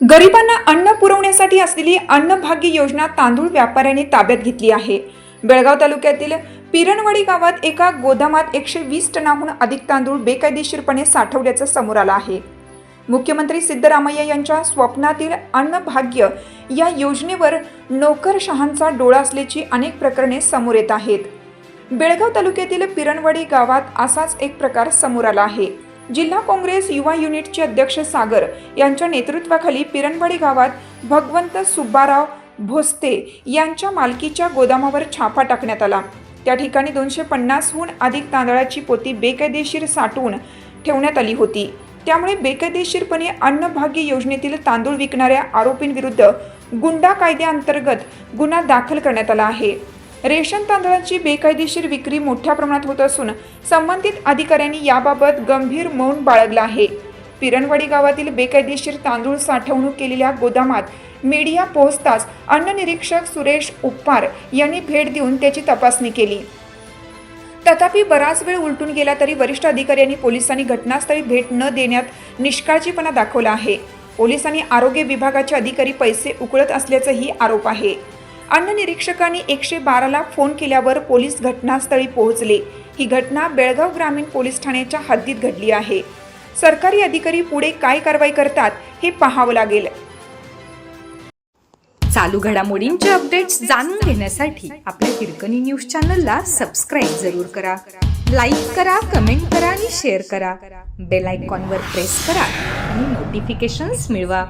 गरिबांना अन्न पुरवण्यासाठी असलेली अन्नभाग्य योजना तांदूळ व्यापाऱ्यांनी ताब्यात घेतली आहे. बेळगाव तालुक्यातील पिरणवाडी गावात एका गोदामात एकशे वीस टनाहून अधिक तांदूळ बेकायदेशीरपणे साठवल्याचं समोर आलं आहे. मुख्यमंत्री सिद्धरामय्या यांच्या स्वप्नातील अन्नभाग्य या योजनेवर नोकरशहांचा डोळा असल्याची अनेक प्रकरणे समोर येत आहेत. बेळगाव तालुक्यातील पिरणवाडी गावात असाच एक प्रकार समोर आला आहे. जिल्हा काँग्रेस युवा युनिटचे अध्यक्ष सागर यांच्या नेतृत्वाखाली पिरणवाडी गावात भगवंत सुब्बाराव भोसते यांच्या मालकीच्या गोदामावर छापा टाकण्यात आला. त्या ठिकाणी दोनशे पन्नासहून अधिक तांदळाची पोती बेकायदेशीर साठवून ठेवण्यात आली होती. त्यामुळे बेकायदेशीरपणे अन्नभाग्य योजनेतील तांदूळ विकणाऱ्या आरोपींविरुद्ध गुंडा कायद्याअंतर्गत गुन्हा दाखल करण्यात आला आहे. रेशन तांदळाची बेकायदेशीर विक्री मोठ्या प्रमाणात होत असून संबंधित अधिकाऱ्यांनी याबाबत गंभीर मौन बाळगलं आहे. पिरणवाडी गावातील बेकायदेशीर तांदूळ साठवणूक केलेल्या गोदामात मीडिया पोहोचताच अन्न निरीक्षक सुरेश उप्पार यांनी भेट देऊन त्याची तपासणी केली. तथापि बराच वेळ उलटून गेला तरी वरिष्ठ अधिकारी आणि पोलिसांनी घटनास्थळी भेट न देण्यात निष्काळजीपणा दाखवला आहे. पोलिसांनी आरोग्य विभागाचे अधिकारी पैसे उकळत असल्याचाही आरोप आहे. अन्न निरीक्षकांनी एकशे बाराला फोन केल्यावर पोलीस घटनास्थळी पोहोचले. ही घटना बेळगाव ग्रामीण पोलीस ठाण्याच्या हद्दीत घडली आहे. सरकारी अधिकारी पुढे काय कारवाई करतात हे पाहावं लागेल. चालू घडामोडींचे अपडेट्स जाणून घेण्यासाठी आपल्या हिरकणी न्यूज चॅनलला सबस्क्राईब जरूर करा. लाईक करा कमेंट करा आणि शेअर करा. बेल आयकॉनवर प्रेस करा आणि नोटिफिकेशन्स मिळवा.